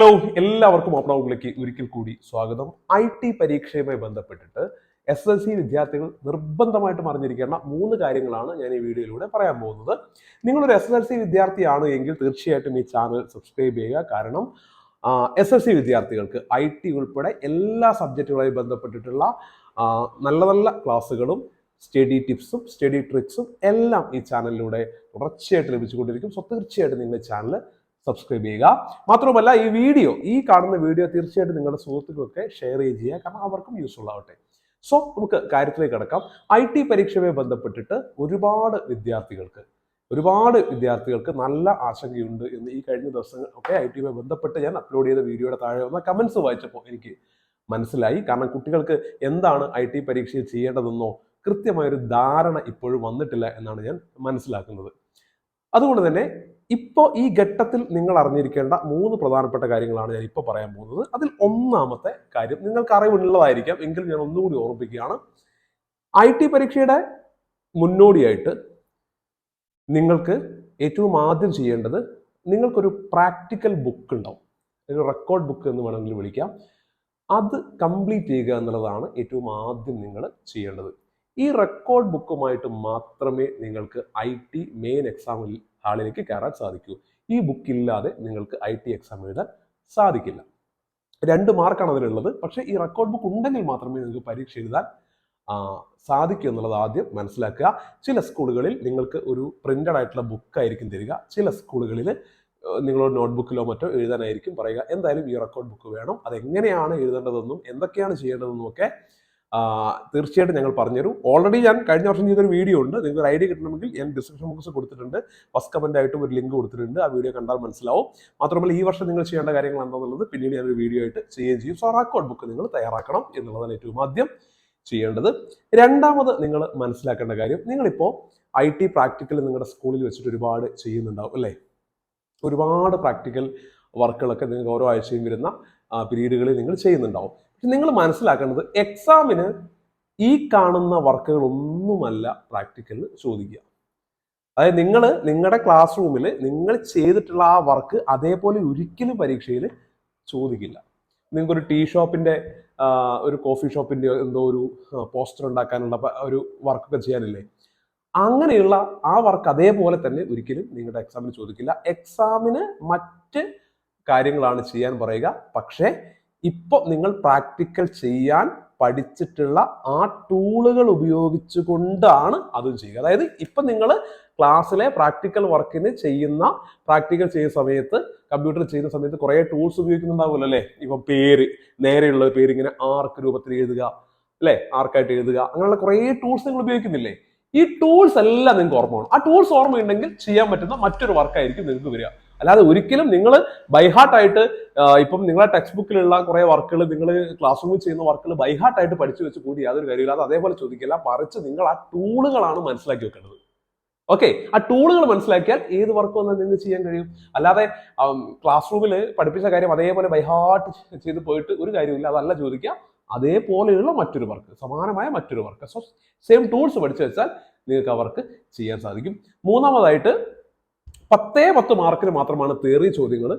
Hello എല്ലാവർക്കും open ഒരിക്കൽ കൂടി സ്വാഗതം. ഐ ടി പരീക്ഷയുമായി ബന്ധപ്പെട്ടിട്ട് എസ് എൽ സി വിദ്യാർത്ഥികൾ നിർബന്ധമായിട്ടും അറിഞ്ഞിരിക്കേണ്ട മൂന്ന് കാര്യങ്ങളാണ് ഞാൻ ഈ വീഡിയോയിലൂടെ പറയാൻ പോകുന്നത്. നിങ്ങളൊരു എസ് എൽ സി വിദ്യാർത്ഥിയാണ് എങ്കിൽ തീർച്ചയായിട്ടും ഈ ചാനൽ സബ്സ്ക്രൈബ് ചെയ്യുക. കാരണം എസ് എൽ സി വിദ്യാർത്ഥികൾക്ക് ഐ ടി ഉൾപ്പെടെ എല്ലാ സബ്ജക്റ്റുകളുമായി ബന്ധപ്പെട്ടിട്ടുള്ള നല്ല നല്ല ക്ലാസ്സുകളും സ്റ്റഡി ടിപ്സും സ്റ്റഡി ട്രിക്സും എല്ലാം ഈ ചാനലിലൂടെ തുടർച്ചയായിട്ട് ലഭിച്ചുകൊണ്ടിരിക്കും. സോ തീർച്ചയായിട്ടും നിങ്ങളുടെ ചാനൽ സബ്സ്ക്രൈബ് ചെയ്യുക. മാത്രമല്ല ഈ വീഡിയോ ഈ കാണുന്ന വീഡിയോ തീർച്ചയായിട്ടും നിങ്ങളുടെ സുഹൃത്തുക്കൾക്ക് ഷെയർ ചെയ്യുക. കാരണം അവർക്കും യൂസ്ഫുൾ ആവട്ടെ. സോ നമുക്ക് കാര്യത്തിലേക്ക് കിടക്കാം. ഐ ടി പരീക്ഷയുമായി ബന്ധപ്പെട്ടിട്ട് ഒരുപാട് വിദ്യാർത്ഥികൾക്ക് ഒരുപാട് വിദ്യാർത്ഥികൾക്ക് നല്ല ആശങ്കയുണ്ട് എന്ന് ഈ കഴിഞ്ഞ ദിവസങ്ങൾ ഒക്കെ ഐ ടിയുമായി ബന്ധപ്പെട്ട് ഞാൻ അപ്ലോഡ് ചെയ്ത വീഡിയോയുടെ താഴെ വന്ന കമൻസ് വായിച്ചപ്പോൾ എനിക്ക് മനസ്സിലായി. കാരണം കുട്ടികൾക്ക് എന്താണ് ഐ ടി പരീക്ഷയിൽ ചെയ്യേണ്ടതെന്നോ കൃത്യമായൊരു ധാരണ ഇപ്പോഴും വന്നിട്ടില്ല എന്നാണ് ഞാൻ മനസ്സിലാക്കുന്നത്. അതുകൊണ്ട് തന്നെ ഇപ്പോൾ ഈ ഘട്ടത്തിൽ നിങ്ങൾ അറിഞ്ഞിരിക്കേണ്ട മൂന്ന് പ്രധാനപ്പെട്ട കാര്യങ്ങളാണ് ഞാൻ ഇപ്പോൾ പറയാൻ പോകുന്നത്. അതിൽ ഒന്നാമത്തെ കാര്യം നിങ്ങൾക്ക് അറിവുള്ളതായിരിക്കാം എങ്കിലും ഞാൻ ഒന്നുകൂടി ഓർമ്മിപ്പിക്കുകയാണ്. ഐ ടി പരീക്ഷയുടെ മുന്നോടിയായിട്ട് നിങ്ങൾക്ക് ഏറ്റവും ആദ്യം ചെയ്യേണ്ടത് നിങ്ങൾക്കൊരു പ്രാക്ടിക്കൽ ബുക്ക് ഉണ്ടാവും. ഒരു റെക്കോർഡ് ബുക്ക് എന്ന് വേണമെങ്കിൽ വിളിക്കാം. അത് കംപ്ലീറ്റ് ചെയ്യുക എന്നുള്ളതാണ് ഏറ്റവും ആദ്യം നിങ്ങൾ ചെയ്യേണ്ടത്. ഈ റെക്കോർഡ് ബുക്കുമായിട്ട് മാത്രമേ നിങ്ങൾക്ക് ഐ ടി മെയിൻ എക്സാം ഹാളിലേക്ക് കയറാൻ സാധിക്കൂ. ഈ ബുക്ക് ഇല്ലാതെ നിങ്ങൾക്ക് ഐ ടി എക്സാം എഴുതാൻ സാധിക്കില്ല. രണ്ട് മാർക്കാണ് അതിലുള്ളത്. പക്ഷേ ഈ റെക്കോർഡ് ബുക്ക് ഉണ്ടെങ്കിൽ മാത്രമേ നിങ്ങൾക്ക് പരീക്ഷ എഴുതാൻ സാധിക്കൂ എന്നുള്ളത് ആദ്യം മനസ്സിലാക്കുക. ചില സ്കൂളുകളിൽ നിങ്ങൾക്ക് ഒരു പ്രിന്റഡ് ആയിട്ടുള്ള ബുക്ക് ആയിരിക്കും തരിക. ചില സ്കൂളുകളിൽ നിങ്ങളോട് നോട്ട്ബുക്കിലോ മറ്റോ എഴുതാനായിരിക്കും പറയുക. എന്തായാലും ഈ റെക്കോർഡ് ബുക്ക് വേണം. അതെങ്ങനെയാണ് എഴുതേണ്ടതെന്നും എന്തൊക്കെയാണ് ചെയ്യേണ്ടതെന്നും ഒക്കെ തീർച്ചയായിട്ടും ഞങ്ങൾ പറഞ്ഞുതരും. ഓൾറെഡി ഞാൻ കഴിഞ്ഞ വർഷം ചെയ്തൊരു വീഡിയോ ഉണ്ട്. നിങ്ങൾക്ക് ഒരു ഐഡിയ കിട്ടണമെങ്കിൽ ഞാൻ ഡിസ്ക്രിപ്ഷൻ ബോക്സ് കൊടുത്തിട്ടുണ്ട്. ഫസ്റ്റ് കമന്റ് ആയിട്ടും ഒരു ലിങ്ക് കൊടുത്തിട്ടുണ്ട്. ആ വീഡിയോ കണ്ടാൽ മനസ്സിലാവും. മാത്രമല്ല ഈ വർഷം നിങ്ങൾ ചെയ്യേണ്ട കാര്യങ്ങൾ എന്താണെന്നുള്ളത് പിന്നീട് ഞാനൊരു വീഡിയോ ആയിട്ട് ചെയ്യുകയും ചെയ്യും. സോ റെക്കോർഡ് ബുക്ക് നിങ്ങൾ തയ്യാറാക്കണം എന്നുള്ളതാണ് ഏറ്റവും ആദ്യം ചെയ്യേണ്ടത്. രണ്ടാമത് നിങ്ങൾ മനസ്സിലാക്കേണ്ട കാര്യം നിങ്ങളിപ്പോൾ ഐ ടി പ്രാക്ടിക്കൽ നിങ്ങളുടെ സ്കൂളിൽ വെച്ചിട്ട് ഒരുപാട് ചെയ്യുന്നുണ്ടാവും അല്ലേ? ഒരുപാട് പ്രാക്ടിക്കൽ വർക്കുകളൊക്കെ നിങ്ങൾക്ക് ഓരോ ആഴ്ചയും വരുന്ന പീരീഡുകളിൽ നിങ്ങൾ ചെയ്യുന്നുണ്ടാവും. പക്ഷെ നിങ്ങൾ മനസ്സിലാക്കേണ്ടത് എക്സാമിന് ഈ കാണുന്ന വർക്കുകൾ ഒന്നുമല്ല പ്രാക്ടിക്കലിന് ചോദിക്കുക. അതായത് നിങ്ങൾ നിങ്ങളുടെ ക്ലാസ് റൂമിൽ നിങ്ങൾ ചെയ്തിട്ടുള്ള ആ വർക്ക് അതേപോലെ ഒരിക്കലും പരീക്ഷയിൽ ചോദിക്കില്ല. നിങ്ങൾക്കൊരു ടീ ഷോപ്പിന്റെ ഒരു കോഫി ഷോപ്പിന്റെ എന്തോ ഒരു പോസ്റ്റർ ഉണ്ടാക്കാനുള്ള ഒരു വർക്കൊക്കെ ചെയ്യാനില്ലേ? അങ്ങനെയുള്ള ആ വർക്ക് അതേപോലെ തന്നെ ഒരിക്കലും നിങ്ങളുടെ എക്സാമിന് ചോദിക്കില്ല. എക്സാമിന് മറ്റ് കാര്യങ്ങളാണ് ചെയ്യാൻ പറയുക. പക്ഷേ ഇപ്പൊ നിങ്ങൾ പ്രാക്ടിക്കൽ ചെയ്യാൻ പഠിച്ചിട്ടുള്ള ആ ടൂളുകൾ ഉപയോഗിച്ചുകൊണ്ടാണ് അതും ചെയ്യുക. അതായത് ഇപ്പൊ നിങ്ങൾ ക്ലാസ്സിലെ പ്രാക്ടിക്കൽ വർക്കിന് ചെയ്യുന്ന പ്രാക്ടിക്കൽ ചെയ്യുന്ന സമയത്ത് കമ്പ്യൂട്ടർ ചെയ്യുന്ന സമയത്ത് കുറേ ടൂൾസ് ഉപയോഗിക്കുന്നുണ്ടാവുമല്ലോ അല്ലേ? ഇപ്പൊ പേര് നേരെയുള്ള പേര് ഇങ്ങനെ ആർക്ക് രൂപത്തിൽ എഴുതുക അല്ലേ? ആർക്കായിട്ട് എഴുതുക അങ്ങനെയുള്ള കുറേ ടൂൾസ് നിങ്ങൾ ഉപയോഗിക്കുന്നില്ലേ? ഈ ടൂൾസ് എല്ലാം നിങ്ങൾക്ക് ഓർമ്മ വേണം. ആ ടൂൾസ് ഓർമ്മയുണ്ടെങ്കിൽ ചെയ്യാൻ പറ്റുന്ന മറ്റൊരു വർക്കായിരിക്കും നിങ്ങൾക്ക് വരിക. അല്ലാതെ ഒരിക്കലും നിങ്ങൾ ബൈഹാർട്ടായിട്ട് ഇപ്പം നിങ്ങളുടെ ടെക്സ്റ്റ് ബുക്കിലുള്ള കുറേ വർക്കുകൾ നിങ്ങൾ ക്ലാസ് റൂമിൽ ചെയ്യുന്ന വർക്കുകൾ ബൈഹാർട്ടായിട്ട് പഠിച്ചു വെച്ച് കൂടി യാതൊരു കാര്യമില്ല അത് അതേപോലെ ചോദിക്കില്ല. മറിച്ച് നിങ്ങൾ ആ ടൂളുകളാണ് മനസ്സിലാക്കി വെക്കേണ്ടത്. ഓക്കെ ആ ടൂളുകൾ മനസ്സിലാക്കിയാൽ ഏത് വർക്ക് വന്നാൽ നിങ്ങൾ ചെയ്യാൻ കഴിയും. അല്ലാതെ ക്ലാസ് റൂമിൽ പഠിപ്പിച്ച കാര്യം അതേപോലെ ബൈഹാർട്ട് ചെയ്ത് പോയിട്ട് ഒരു കാര്യമില്ല അതല്ല ചോദിക്കുക. അതേപോലെയുള്ള മറ്റൊരു വർക്ക് സമാനമായ മറ്റൊരു വർക്ക് സോ സെയിം ടൂൾസ് പഠിച്ചു വെച്ചാൽ നിങ്ങൾക്ക് ആ വർക്ക് ചെയ്യാൻ സാധിക്കും. മൂന്നാമതായിട്ട് പത്തേ പത്ത് മാർക്കിന് മാത്രമാണ് തേറി ചോദ്യങ്ങൾ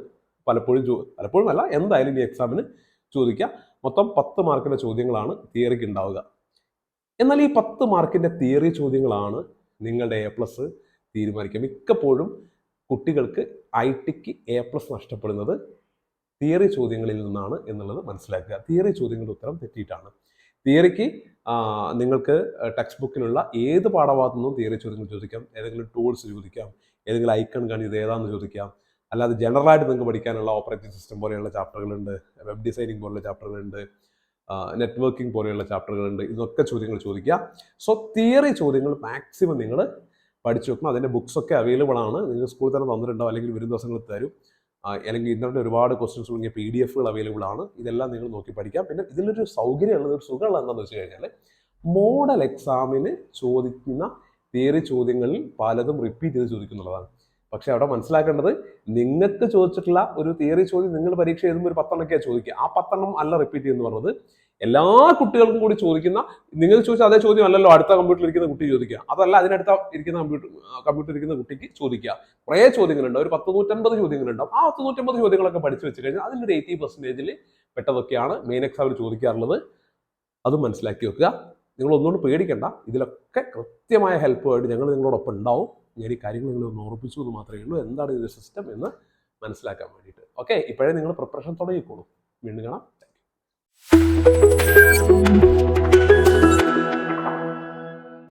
പലപ്പോഴും ചോ പലപ്പോഴും അല്ല എന്തായാലും ഈ എക്സാമിന് ചോദിക്കുക. മൊത്തം പത്ത് മാർക്കിന്റെ ചോദ്യങ്ങളാണ് തിയറിക്ക് ഉണ്ടാവുക. എന്നാൽ ഈ പത്ത് മാർക്കിന്റെ തിയറി ചോദ്യങ്ങളാണ് നിങ്ങളുടെ എ പ്ലസ് തീരുമാനിക്കുക. മിക്കപ്പോഴും കുട്ടികൾക്ക് ഐ ടിക്ക് എ പ്ലസ് നഷ്ടപ്പെടുന്നത് തിയറി ചോദ്യങ്ങളിൽ നിന്നാണ് എന്നുള്ളത് മനസ്സിലാക്കുക. തിയറി ചോദ്യങ്ങളുടെ ഉത്തരം തെറ്റിയിട്ടാണ്. തിയറിക്ക് നിങ്ങൾക്ക് ടെക്സ്റ്റ് ബുക്കിലുള്ള ഏത് പാഠഭാഗത്തു നിന്നും തിയറി ചോദ്യങ്ങൾ ചോദിക്കാം ഏതെങ്കിലും ടൂൾസ് ചോദിക്കാം ഏതെങ്കിലും ഐക്കൺ കാണി ഇത് ഏതാണെന്ന് ചോദിക്കാം അല്ലാതെ ജനറലായിട്ട് നിങ്ങൾക്ക് പഠിക്കാനുള്ള ഓപ്പറേറ്റിംഗ് സിസ്റ്റം പോലെയുള്ള ചാപ്റ്ററുകളുണ്ട് വെബ് ഡിസൈനിങ് പോലുള്ള ചാപ്റ്ററുകളുണ്ട് നെറ്റ്വർക്കിംഗ് പോലെയുള്ള ചാപ്റ്ററുകളുണ്ട് ഇതൊക്കെ ചോദ്യങ്ങൾ ചോദിക്കുക. സോ തിയറി ചോദ്യങ്ങൾ മാക്സിമം നിങ്ങൾ പഠിച്ചു വെക്കണം. അതിന്റെ ബുക്സൊക്കെ അവൈലബിൾ ആണ്. നിങ്ങൾ സ്കൂളിൽ തന്നെ തന്നിട്ടുണ്ടാവും അല്ലെങ്കിൽ വരും ദിവസങ്ങളിൽ തരും. അല്ലെങ്കിൽ ഇന്റർനെറ്റ് ഒരുപാട് ക്വസ്റ്റ്യൻസ് തുടങ്ങിയ പി ഡി എഫുകൾ അവൈലബിൾ ആണ്. ഇതെല്ലാം നിങ്ങൾ നോക്കി പഠിക്കാം. പിന്നെ ഇതിലൊരു സൗകര്യമുള്ളത് ഒരു സുഖമുള്ള എന്താണെന്ന് വെച്ച് കഴിഞ്ഞാൽ മോഡൽ എക്സാമിന് ചോദിക്കുന്ന തിയറി ചോദ്യങ്ങളിൽ പലതും റിപ്പീറ്റ് ചെയ്ത് ചോദിക്കുന്നുള്ളതാണ്. പക്ഷെ അവിടെ മനസ്സിലാക്കേണ്ടത് നിങ്ങൾക്ക് ചോദിച്ചിട്ടുള്ള ഒരു തിയറി ചോദ്യം നിങ്ങൾ പരീക്ഷ എഴുതുമ്പോൾ ഒരു പത്തെണ്ണൊക്കെയാണ് ചോദിക്കുക. ആ പത്തെണ്ണം അല്ല റിപ്പീറ്റ് ചെയ്യുന്നു പറഞ്ഞത് എല്ലാ കുട്ടികൾക്കും കൂടി ചോദിക്കുന്ന നിങ്ങൾ ചോദിച്ചാൽ അതേ ചോദ്യം അല്ലല്ലോ അടുത്ത കമ്പ്യൂട്ടറിൽ ഇരിക്കുന്ന കുട്ടി ചോദിക്കുക. അതല്ല അതിനടുത്ത ഇരിക്കുന്ന കമ്പ്യൂട്ടർ കമ്പ്യൂട്ടറിൽ ഇരിക്കുന്ന കുട്ടിക്ക് ചോദിക്കുക. കുറേ ചോദ്യങ്ങളുണ്ട്. ഒരു പത്ത് നൂറ്റമ്പത് ചോദ്യങ്ങളുണ്ടാവും ആ പത്ത് നൂറ്റമ്പത് ചോദ്യങ്ങളൊക്കെ പഠിച്ചു വെച്ച് കഴിഞ്ഞാൽ അതിന്റെ ഒരു എയ്റ്റി പെർസെന്റേജിൽ പെട്ടതൊക്കെയാണ് മെയിൻ എക്സാമിൽ ചോദിക്കാറുള്ളത്. അത് മനസ്സിലാക്കി വെക്കുക. നിങ്ങൾ ഒന്നുകൊണ്ട് പേടിക്കണ്ട. ഇതിലൊക്കെ കൃത്യമായ ഹെൽപ്പുമായിട്ട് ഞങ്ങൾ നിങ്ങളോടൊപ്പം ഉണ്ടാവും. ഞാൻ ഈ കാര്യങ്ങൾ നിങ്ങൾ ഒന്ന് ഓർപ്പിച്ചു എന്ന് മാത്രമേ ഉള്ളൂ. എന്താണ് ഇതിന്റെ സിസ്റ്റം എന്ന് മനസ്സിലാക്കാൻ വേണ്ടിയിട്ട്. ഓക്കെ ഇപ്പോഴേ നിങ്ങൾ പ്രിപ്പറേഷൻ തുടങ്ങിക്കോളൂ. വീണ്ടും കാണാം. Música